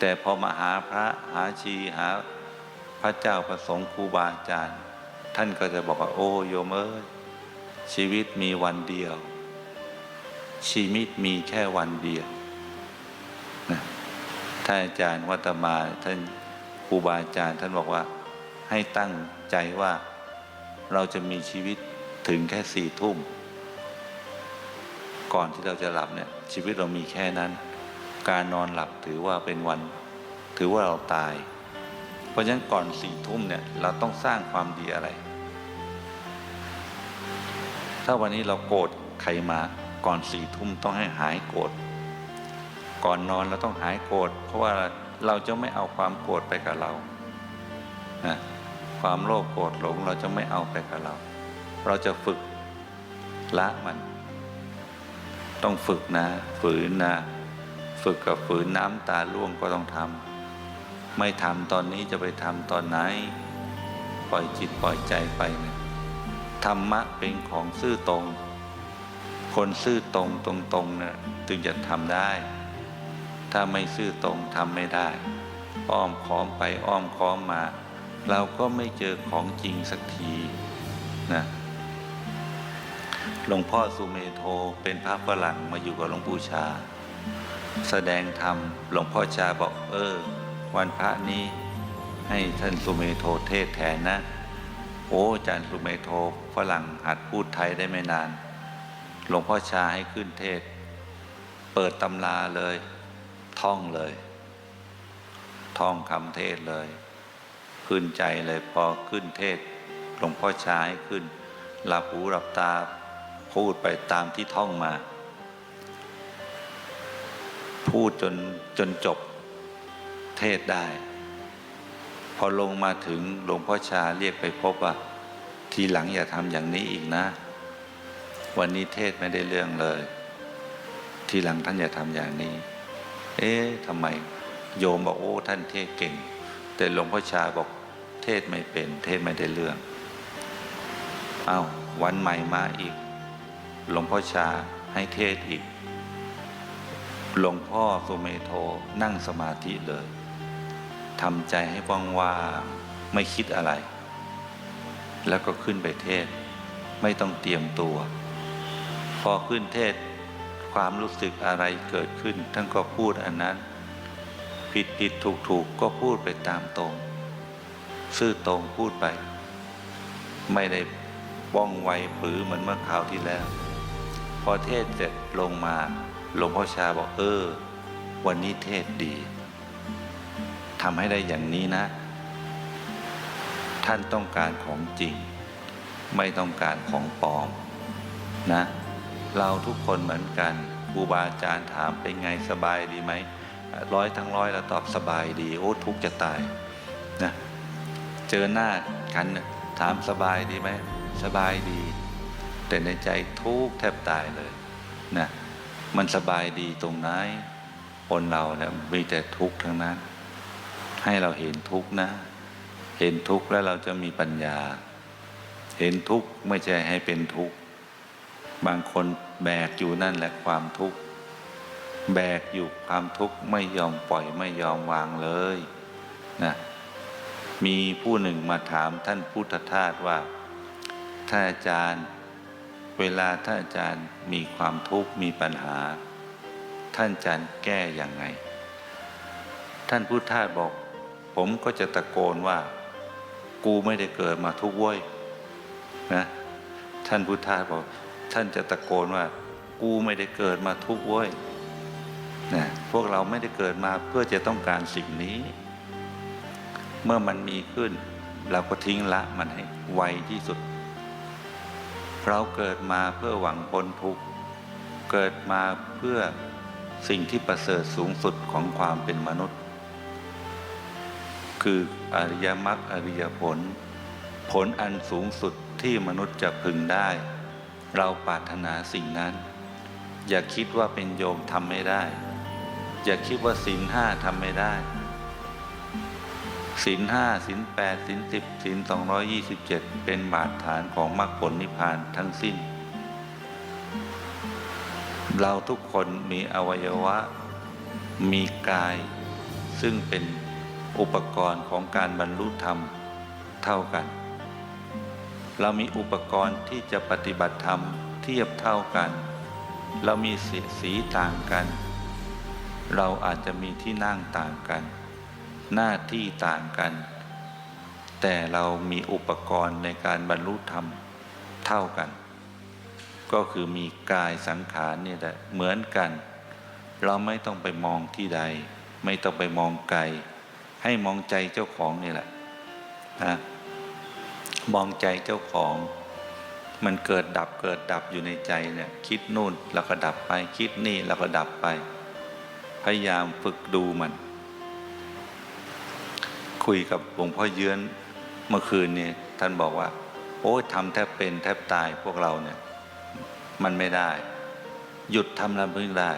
แต่พอมาหาพระหาชีหาพระเจ้าประสงค์ครูบาอาจารย์ ท่านก็จะบอกว่าโอ้โยมเอ้ยชีวิตมีวันเดียว ชีวิตมีแค่วันเดียวนะท่านอาจารย์วัตมาท่านครูบาอาจารย์ ท่านบอกว่าให้ตั้งใจว่าเราจะมีชีวิตถึงแค่สี่ทุ่ม ก่อนที่เราจะหลับเนี่ยชีวิตเรามีแค่นั้น การนอนหลับถือว่าเป็นวัน ถือว่าเราตาย เพราะฉะนั้นก่อนสี่ทุ่มเนี่ยเราต้องสร้างความดีอะไร ถ้าวันนี้เราโกรธใครมาก่อนสี่ทุ่มต้องให้หายโกรธก่อนนอนเราต้องหายโกรธเพราะว่าเราจะไม่เอาความโกรธไปกับเรานะความโลภโกรธหลงเราจะไม่เอาไปกับเรา เราจะฝึกละมัน ต้องฝึกนะ ฝืนนะ ฝึกกับฝืนน้ำตาล่วงก็ต้องทำไม่ทำตอนนี้จะไปทำตอนไหน ปล่อยจิตปล่อยใจไปนี่ยธรรมะเป็นของซื่อตรง คนซื่อตรงตรงตรงเนี่ยถึงจะทำได้ ถ้าไม่ซื่อตรงทำไม่ได้ อ้อมค้อมไปอ้อมค้อมมา เราก็ไม่เจอของจริงสักทีนะหลวงพ่อสุเมโทเป็นพระฝรั่งมาอยู่กับหลวงปู่ชา แสดงธรรมหลวงพ่อชาบอกเออ วันพระนี้ให้ท่านสุเมโทเทศแทนนะ โอ้อาจารย์สุเมโทฝรั่งหัดพูดไทยได้ไม่นาน หลวงพ่อชาให้ขึ้นเทศ เปิดตำราเลย ท่องเลย ท่องคำเทศเลย ขึ้นใจเลยพอขึ้นเทศ หลวงพ่อชาให้ขึ้นหลับหูหลับตาพูดไปตามที่ท่องมา พูดจนจนจบเทศได้ พอลงมาถึงหลวงพ่อชาเรียกไปพบว่า ทีหลังอย่าทำอย่างนี้อีกนะ วันนี้เทศไม่ได้เรื่องเลย ทีหลังท่านอย่าทำอย่างนี้ เอ๊ะทำไมโยมบอกโอ้ท่านเทศเก่ง แต่หลวงพ่อชาบอกเทศไม่เป็น เทศไม่ได้เรื่องเอา้าวันใหม่มาอีก หลวงพ่อชาให้เทศอีก หลวงพ่อสุเมโทนั่งสมาธิเลยทำใจให้ว่างๆไม่คิดอะไร แล้วก็ขึ้นไปเทศ ไม่ต้องเตรียมตัว พอขึ้นเทศความรู้สึกอะไรเกิดขึ้น ท่านก็พูดอันนั้น ผิดผิดถูกถูกก็พูดไปตามตรง ซื่อตรงพูดไป ไม่ได้ว่องไวปือเหมือนเมื่อคราวที่แล้ว พอเทศเสร็จลงมา หลวงพ่อชาบอกเออ วันนี้เทศดีทำให้ได้อย่างนี้นะ ท่านต้องการของจริง ไม่ต้องการของปลอมนะ เราทุกคนเหมือนกันครูบาอาจารย์ถามเป็นไงสบายดีไหมร้อยทั้งร้อยเราตอบสบายดี โอ้ทุกจะตายนะเจอหน้ากันถามสบายดีไหมสบายดี แต่ในใจทุกแทบตายเลยนะ มันสบายดีตรงไหนคนเราเนี่ยมีแต่ทุกข์ทั้งนั้น ให้เราเห็นทุกข์นะ เห็นทุกข์แล้วเราจะมีปัญญา เห็นทุกข์ไม่ใช่ให้เป็นทุกข์ บางคนแบกอยู่นั่นแหละความทุกข์ แบกอยู่ความทุกข์ไม่ยอมปล่อยไม่ยอมวางเลยนะมีผู้หนึ่งมาถามท่านพุทธทาสว่าท่านอาจารย์ เวลาท่านอาจารย์มีความทุกข์มีปัญหา ท่านอาจารย์แก้อย่างไง ท่านพุทธทาสบอก ผมก็จะตะโกนว่า กูไม่ได้เกิดมาทุกข์เว้ยนะท่านพุทธทาสบอก ท่านจะตะโกนว่า กูไม่ได้เกิดมาทุกข์เว้ยนะพวกเราไม่ได้เกิดมาเพื่อจะต้องการสิ่งนี้ เมื่อมันมีขึ้น เราก็ทิ้งละมันให้ไวที่สุด เราเกิดมาเพื่อหวังพ้นทุกข์ เกิดมาเพื่อสิ่งที่ประเสริฐสูงสุดของความเป็นมนุษย์ คืออริยมรรคอริยผล ผลอันสูงสุดที่มนุษย์จะพึงได้ เราปรารถนาสิ่งนั้น อย่าคิดว่าเป็นโยมทำไม่ได้ อย่าคิดว่าศีลห้าทำไม่ได้ ศีลห้าศีลแปดศีลสิบศีลสองร้อยี่สิบเจ็ดเป็นบาดฐานของมรรคผลนิพพานทั้งสิ้น เราทุกคนมีอวัยวะ มีกาย ซึ่งเป็นอุปกรณ์ของการบรรลุธรรมเท่ากัน เรามีอุปกรณ์ที่จะปฏิบัติธรรมเทียบเท่ากัน เรามีสีสีต่างกัน เราอาจจะมีที่นั่งต่างกัน หน้าที่ต่างกัน แต่เรามีอุปกรณ์ในการบรรลุธรรมเท่ากัน ก็คือมีกายสังขารเนี่ยแหละเหมือนกัน เราไม่ต้องไปมองที่ใด ไม่ต้องไปมองไกล ให้มองใจเจ้าของนี่แหละนะมองใจเจ้าของ มันเกิดดับเกิดดับอยู่ในใจเนี่ยคิดนู่นแล้วก็ดับไปคิดนี่แล้วก็ดับไป พยายามฝึกดูมัน คุยกับหลวงพ่อเยื้อนเมื่อคืนนี้ท่านบอกว่า โอ้ยทำแทบเป็นแทบตายพวกเราเนี่ย มันไม่ได้ หยุดทำแล้วเพิ่งได้